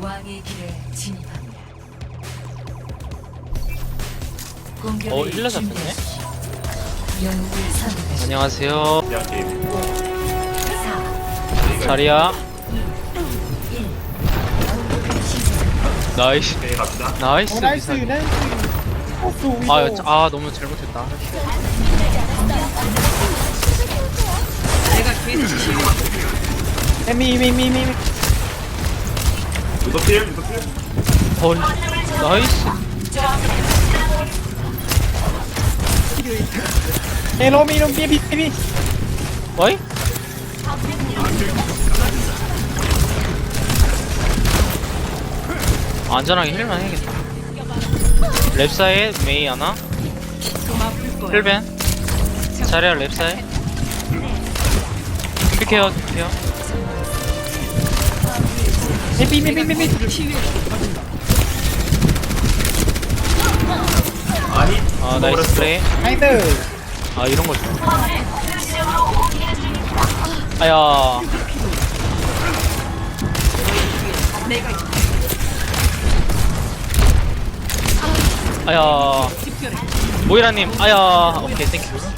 왕의 길에 진입합니다. 공격을 어, 힐러 잡혔네? 준비하십시오. 영웅을 선택하십시오. 안녕하세요. 야 게임 4, 자리야. 1. 나이스. 게임 갑시다 나이스. 어, 나이스 미사일. 나이스 어. 아, 야, 자- 아, 너무 잘못했다. 이미 유도 필 유도 필 헐. 나이스. 에로미 이름 비비 비비 어이? 안전하게 힐만 해야겠다. 랩사에 메이 하나. 힐벤. 자리야 랩사에. 픽해요, 픽해요. 비비 비비 비비 아니 아, 나이스. 나이스 아, 이런 거 좋아. 아야. 아야. 모이라님, 아야. 오케이, 땡큐.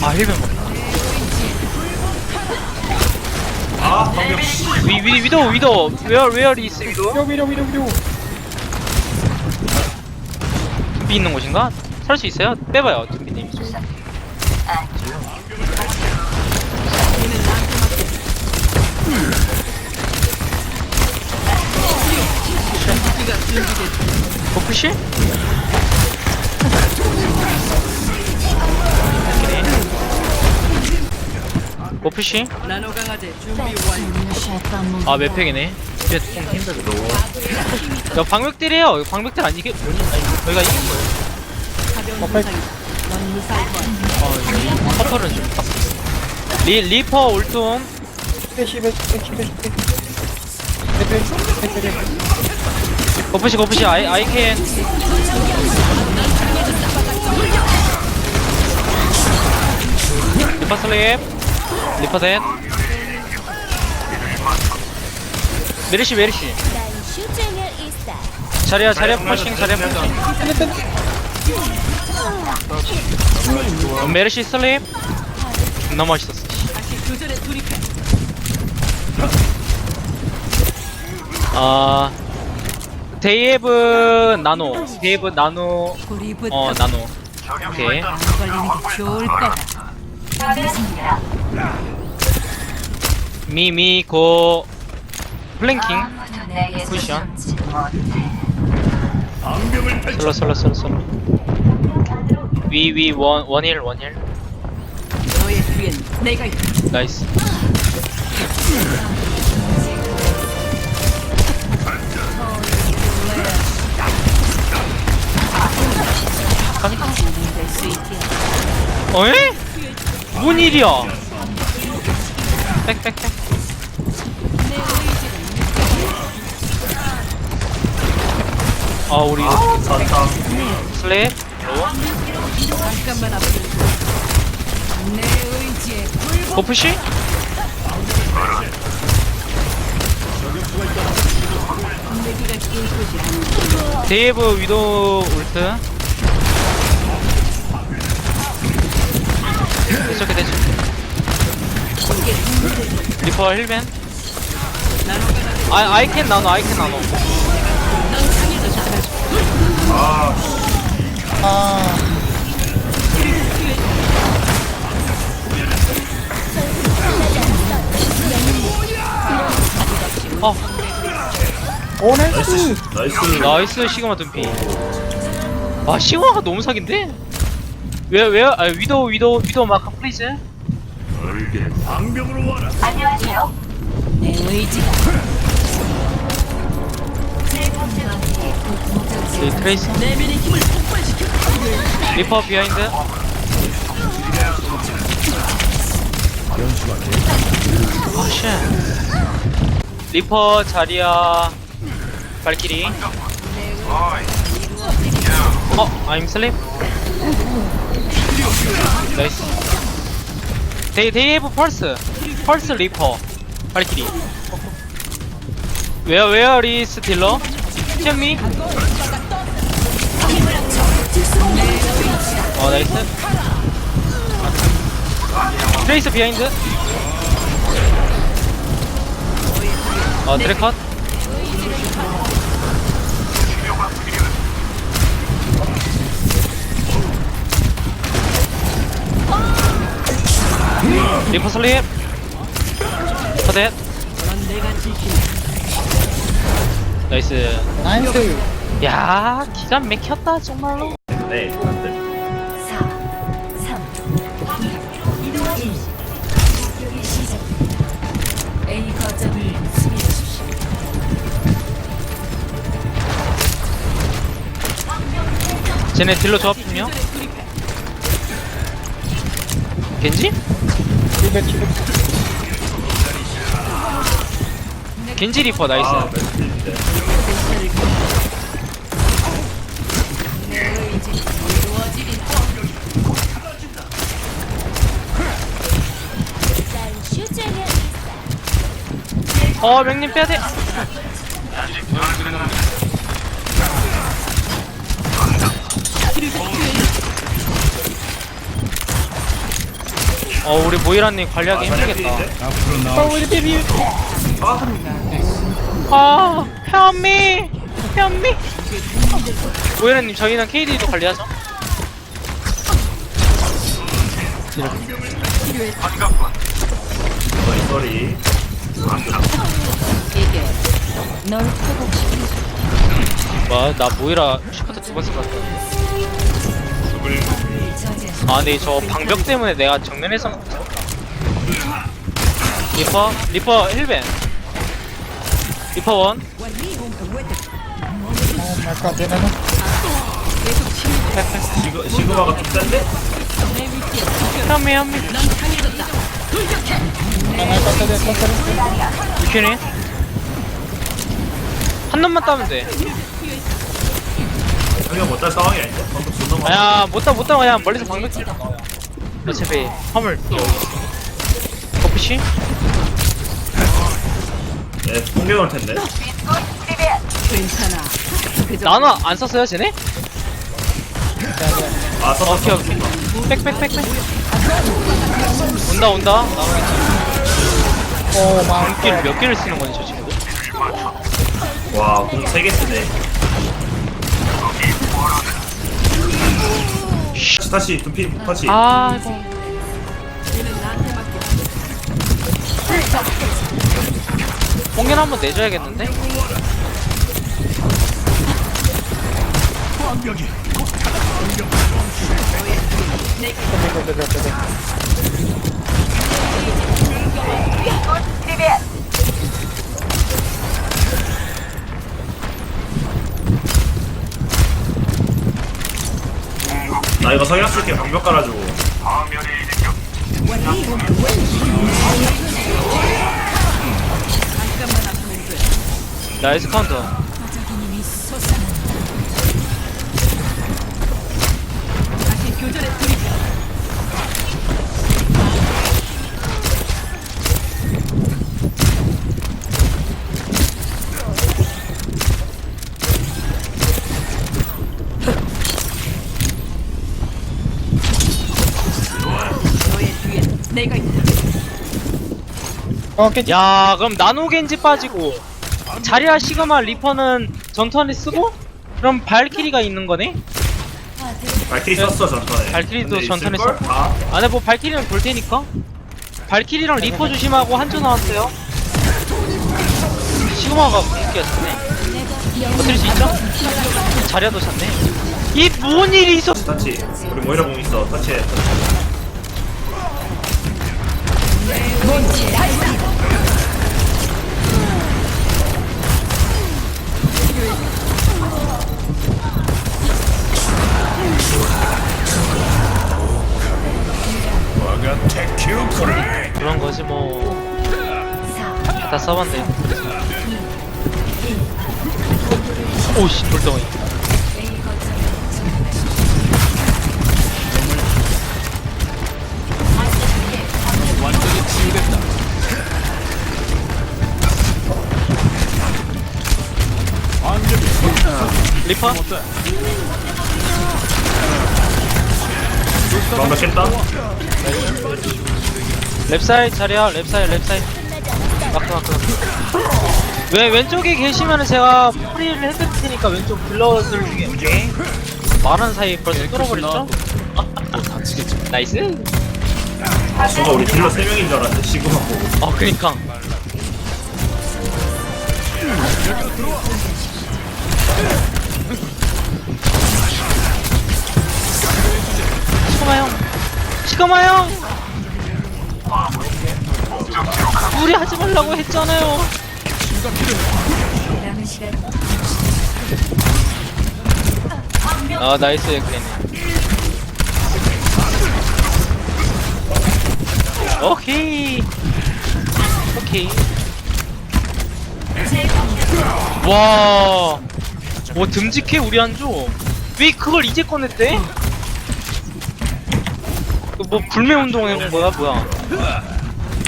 아, 힐벤 먹다. 아 방금 위, 위, 위도, 위도. Where, where is 위도? 위로 위로 위로 위로 둠비 있는 곳인가? 살 수 있어요? 빼봐요, 둠비님. 버프시? 버프시? 아, 몇 팩이네. 이제 좀 힘들어. 야, 방벽들이에요. 방벽들 아니게, 아니, 저희가 이긴 거예요. 아, 이 커터는 좀 빡세. 리, 리퍼 스페시 거푸시, 거푸시, 아이, 아이캔. 리퍼 슬립. 리퍼 셋. 슈쟁을 있다. 자리야, 자리야, 퍼싱, 자리야. 어, 메르시 슬립 존나 멋있었어 아 데이브 나노 데이브 나노 어 나노 오케이 안 걸리는 게 좋을 거다. 미미고 플랭킹 쿠션 슬로 슬로 슬로 슬로 위위 원 너의 뒤엔 내가 있다. 나이스 될수 있게. 어에? 뭔 일이야? 빽빽빽 아 우리 잠깐만 앞으로. 내 의지에 버프시? 데이브 위도 울트 됐어 됐어 리퍼 힐벤 아 아이캔 나노 아이캔 나노 아. 아 어. 오 나이스 나이스. 나이스 시그마 둠피. 아 시그마가 너무 사기인데? 왜, 왜, 아, 위도, 위도, 위도 마카 프리즈? 얼게 방병으로 와라 내 의지가 네, 트레이스. 내면의 힘을 폭발시켜. 리퍼 비하인드. 아, 쉣. 리퍼 자리야. 발키리. 어, I'm sleep. 나이스. 데이 데이 해브 펄스. 펄스 리퍼. 발키리. 웨어 웨어 리스 딜러. 챔미. 어 나이스. 트레이스 비하인드. 어 드래컷 리퍼 슬립 퍼댓 나이스 나이스. 야 기가 막혔다 정말로 네 안돼 4, 3, 2, 1. 공격이 시작됩니다. A 거점을 수비하십시오. 쟤네 딜러 조합 중이요 겐지? 칠백 칠백. 겐지 리퍼 나이스 아. 어 명님 빼야돼 어 우리 모이라님 관리하기 힘들겠다. 어 우리 베비. 아. help help 모이라님 저희는 KD도 관리하죠? 쏘리 쏘리. 이게 널 회복시키는 뭐나 모이라 슈퍼트 두번 써봤어 아 근데 저 방벽 때문에 내가 정면에서. 리퍼 리퍼 힐벤 리퍼 원어 말까 되나는? 시그, 시그마가 좀 센데? 현미 현미 아 말까 되네. 컨트롤. 유키니 한 놈만 따면 돼 형이 못할 상황이 아닌데? 방금 존나 많아 아야 못따 못따 그냥 멀리서 치는 거야 어차피 화물. 커피시? 네 공격 올 텐데. 괜찮아. 그저 나는 안 썼어요 쟤네? 아 썼어 오케이 오케이. 백백백백 온다 온다. 나오겠지 오 마이 몇 개를 몇 개를 쓰는 거니 저 친구 와 공 3개 쓰네 다시 둠피 다시 아이고 공연 한번 내줘야겠는데? 나 이거 성형 쓸게 방벽 깔아주고. 나이스 카운터 어 깨지. 야 그럼 나노겐지 빠지고 자리아 시그마 리퍼는 전투안에 쓰고? 그럼 발키리가 있는 거네? 발키리 썼어 전턴에. 발키리도 근데 전턴에 있을걸? 썼고. 아. 안에 뭐 발키리는 볼 테니까. 발키리랑 리퍼 조심하고 한조 나왔어요. 시그마가 무섭게 졌네 버틸 수 있죠? 자리아도 졌네. 이 뭔 일이 있어? 터치. 우리 모이라 공 있어. 터치해 그런 거지 뭐 다 써봤네 오씨 돌덩이. 리퍼? 방 벽 깼다? 랩사이드 자리야 랩사이드 랩사이드. 마크 마크 왜 왼쪽에 계시면은 제가 프리를 해드릴 테니까 왼쪽 딜러들 중에 말하는 사이에 벌써 끌어버렸죠? 나이스. 순간 우리 딜러 3명인 줄 알았는데 시그마 보고. 어 그니까 시그마 형 우리 하지 말라고 했잖아요. 아 나이스 그랬네 오케이. 오케이. 와, 뭐 듬직해 우리 한조. 왜 그걸 이제 꺼냈대? 그뭐 불매 운동 해본 거야 뭐야?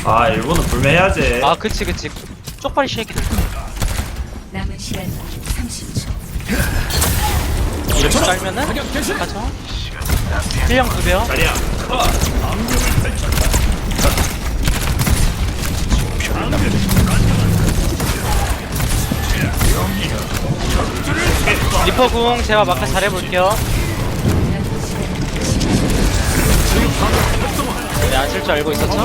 아 일본은 불매해야지 아 그치 그치. 쪽발이 쉐이키들. 남은 시간 30초. 이렇게 깔면은 가죠. 필량 두 배요. 자리야 리퍼 궁 제가 마크 잘해볼게요. 네, 안쓸줄 알고 있었죠?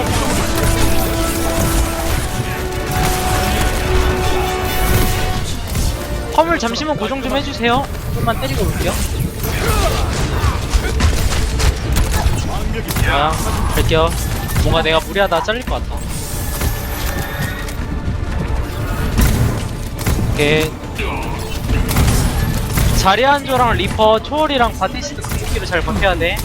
화물 잠시만 고정 좀 해주세요. 좀만 때리고 올게요. 아, 갈게요. 뭔가 내가 무리하다 잘릴 것 같아. 오케이. 자리한조랑 리퍼, 초월이랑 바티스트 궁극기를 잘 버텨야 돼.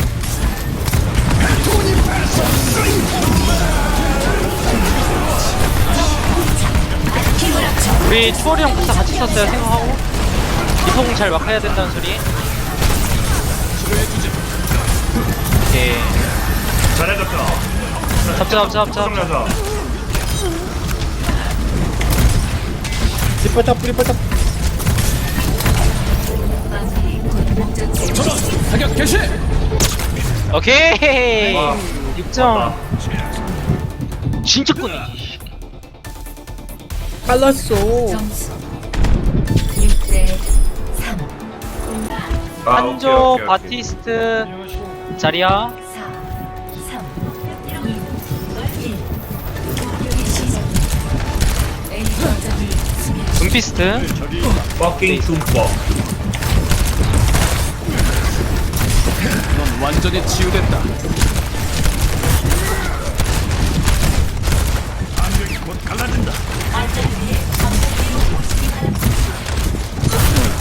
우리 초월이랑 부터 같이 썼어요 생각하고 리퍼공 잘 막아야 된다는 소리. 오케이. 자리야 잡혀 잡자 잡자 잡자. 정리하자 리퍼 탑 리퍼 탑 마무리 곧 목전 오케이. 와. 6점. 진짜 꾼이. 갈랐어 점수 6대 3. 아, 오케이, 한조 오케이, 오케이. 바티스트 자리야. 4, 3, 2, 1. 공격이 시작됩니다. A 거점을 수비. 둠피스트. 퍼킹 춤법 완전히 치유됐다.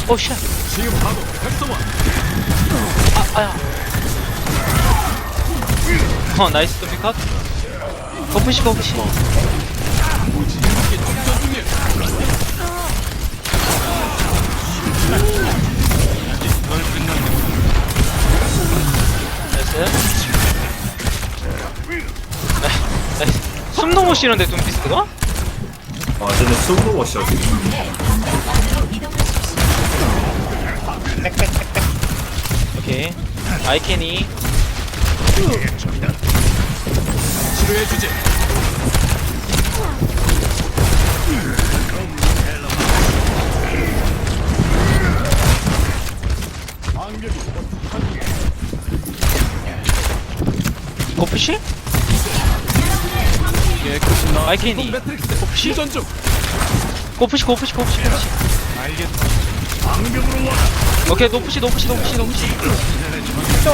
오 쉣. 지금 바로 활성화. 아, 아야. 어, 나이스 둠피 컷. 거푸시 거푸시. 네, 나이스. 숨도 못 쉬는데 둠피스트가? 아 쟤네 숨도 못 쉬어 지금 오케이. 아이캐니. 치료해주지. 거푸시? 깨끗이 나. 아이캐니. 매트릭스. 시전 중. 거푸시 거푸시 거푸시 거푸시. 알겠다. 오케이 노푸시 노푸시 노푸시 노푸시.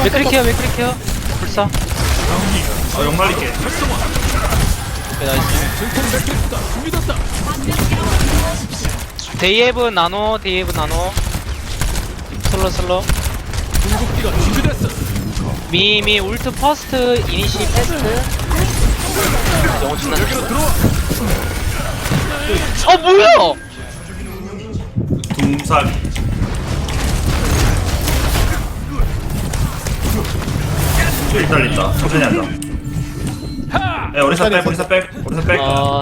맥크리케어 맥크리케어. 불사. 아 욕날릴게. 오케이 나이스. 데이에브 나노 데이에브 나노. 슬로 슬로. 궁극기가 준비됐어. 미미 울트 퍼스트 이니시 패스트. 영어 존나. 어 뭐야 둠사기 일 달린다. 천천히 한다. 야 우리사 백 우리사 백 우리사 백 어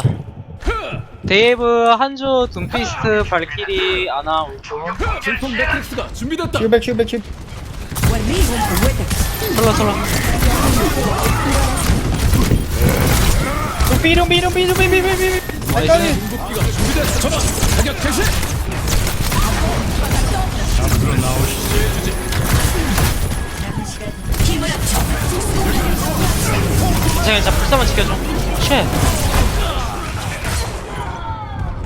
데이브 한조 둠피스트 발키리 아나 울프 질풍 매트릭스가 준비됐다. 슈백 슈백 슈 솔로 솔로 삐롱 삐롱 삐롱 삐롱 삐롱 삐롱 나이스 궁극기가 준비됐어. 전원. 사격 개시. 괜찮아 괜찮아 불사만 지켜줘. 쉣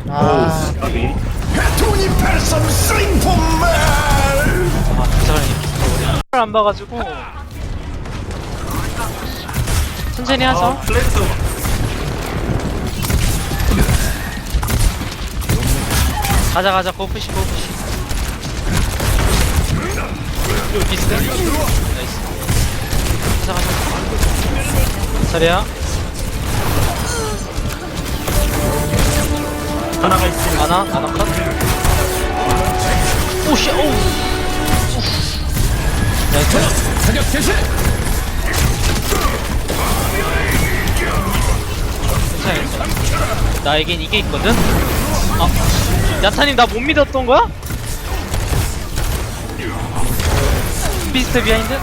아. 오 까비. 아, 불사가 이렇게 안 봐가지고. 천천히 아 하자 플렉스 가자 가자. 고프시 고프시 요 비스 나이스. 가자 자리야. 하나가 있어 아나 아나 컷. 오씨 오우. 나이스. 사격 개시. 괜찮아 나에겐 이게 있거든? 아 야타님 나 못 믿었던 거야? 비스트 비하인드?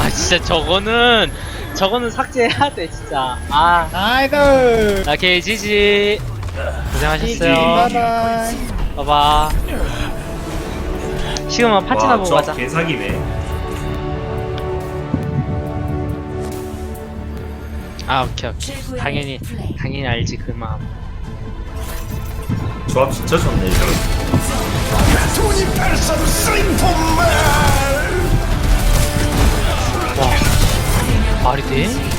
아 진짜 저거는 저거는 삭제해야 돼 진짜. 아. 나이스 오케이 지지. 고생하셨어요. 바이바이. 봐봐. 지금은 파티나 보고 가자. 개사기네. 아 오케이 오케이. 당연히 당연히 알지 그 마음. 조합 진짜 좋네 이거 와 말이 돼?